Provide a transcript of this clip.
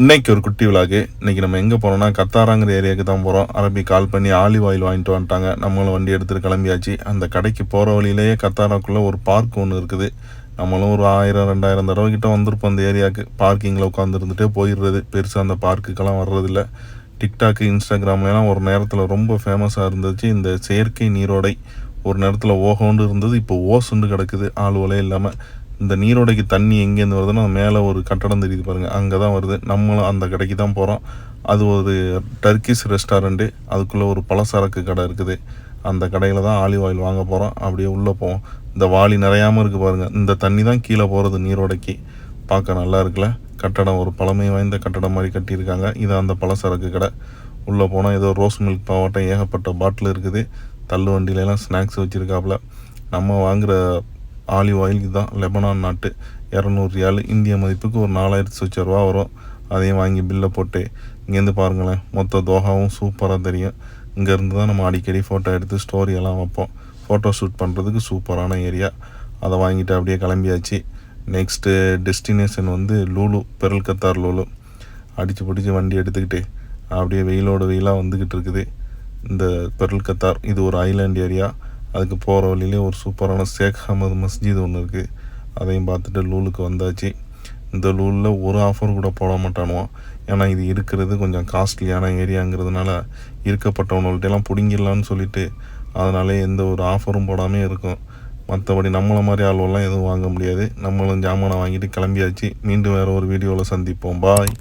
இன்னைக்கு ஒரு குட்டி விழாக்கு இன்னைக்கு நம்ம எங்கே போகிறோம்னா கத்தாராங்கிற ஏரியாவுக்கு தான் போகிறோம் அரபி கால் பண்ணி ஆலிவ் ஆயில் வாங்கிட்டு வந்துட்டாங்க. நம்மளும் வண்டி எடுத்துகிட்டு கிளம்பியாச்சு. அந்த கடைக்கு போகிற வழியிலேயே கத்தாராக்குள்ளே ஒரு பார்க் ஒன்று இருக்குது. நம்மளும் ஒரு ஆயிரம் ரெண்டாயிரம் தடவை கிட்ட வந்திருப்போம் அந்த ஏரியாவுக்கு. பார்க்கிங்கில் உட்காந்துருந்துட்டே போயிடுறது. பெருசாக அந்த பார்க்குக்கெல்லாம் வர்றதில்ல. டிக்டாக்கு இன்ஸ்டாகிராம்லாம் ஒரு நேரத்தில் ரொம்ப ஃபேமஸாக இருந்துச்சு. இந்த செயற்கை நீரோடை ஒரு நேரத்தில் ஓகோண்டு இருந்தது. இப்போ ஓசுண்டு கிடக்குது. ஆளுவலே இல்லாமல் இந்த நீரோடைக்கு தண்ணி எங்கேருந்து வருதுன்னா மேலே ஒரு கட்டடம் தெரியுது பாருங்கள் அங்கே தான் வருது. நம்மளும் அந்த கடைக்கு தான் போகிறோம் அது ஒரு டர்க்கிஷ் ரெஸ்டாரண்ட்டு அதுக்குள்ளே ஒரு பலசரக்கு கடை இருக்குது. அந்த கடையில் தான் ஆலிவ் ஆயில் வாங்க போகிறோம் அப்படியே உள்ளே போவோம். இந்த வாளி நிறையாமல் இருக்குது பாருங்கள் இந்த தண்ணி தான் கீழே போகிறது நீரோடைக்கு. பார்க்க நல்லா இருக்குல்ல? கட்டடம் ஒரு பழமை வாய்ந்த கட்டடம் மாதிரி கட்டியிருக்காங்க. இது அந்த பலசரக்கு கடை. உள்ளே போனால் ஏதோ ரோஸ் மில்க் பாவாட்டம் ஏகப்பட்ட பாட்டில் இருக்குது. தள்ளு வண்டியிலலாம் ஸ்நாக்ஸ் வச்சுருக்காப்புல. நம்ம வாங்குகிற ஆலிவ் ஆயில் இதுதான் லெபனான் நாட்டு இரநூறு ரியால் இந்திய மதிப்புக்கு ஒரு நாலாயிரத்தி சொச்ச ரூபா வரும். அதையும் வாங்கி பில்லை போட்டு இங்கேருந்து பாருங்களேன் மொத்த தோகாவும் சூப்பராக தெரியும். இங்கேருந்து தான் நம்ம அடிக்கடி ஃபோட்டோ எடுத்து ஸ்டோரி எல்லாம் வைப்போம். ஃபோட்டோ ஷூட் பண்ணுறதுக்கு சூப்பரான ஏரியா அதை வாங்கிட்டு அப்படியே கிளம்பியாச்சு. நெக்ஸ்ட்டு டெஸ்டினேஷன் வந்து லூலு பெரல் கத்தார் லூலு. அடித்து பிடிச்சி வண்டி எடுத்துக்கிட்டு அப்படியே வெயிலோட வெயிலாக வந்துக்கிட்டு இருக்குது. இந்த பெரல் கத்தார் இது ஒரு ஐலாண்ட் ஏரியா அதுக்கு போகிற வழியிலே ஒரு சூப்பரான ஷேக் அகமது மஸ்ஜித் ஒன்று இருக்குது அதையும் பார்த்துட்டு லூலுக்கு வந்தாச்சு. இந்த லூலில் ஒரு ஆஃபர் கூட போட மாட்டானுவோம் ஏன்னா இது இருக்கிறது கொஞ்சம் காஸ்ட்லியான ஏரியாங்கிறதுனால இருக்கப்பட்டவங்கள்ட்டெல்லாம் பிடுங்கிடலான்னு சொல்லிட்டு அதனாலே எந்த ஒரு ஆஃபரும் போடாமே இருக்கும். மற்றபடி நம்மளை மாதிரி ஆள்வெல்லாம் எதுவும் வாங்க முடியாது. நம்மளும் ஜாமானை வாங்கிட்டு கிளம்பியாச்சு. மீண்டும் வேறு ஒரு வீடியோவில் சந்திப்போம். பாய்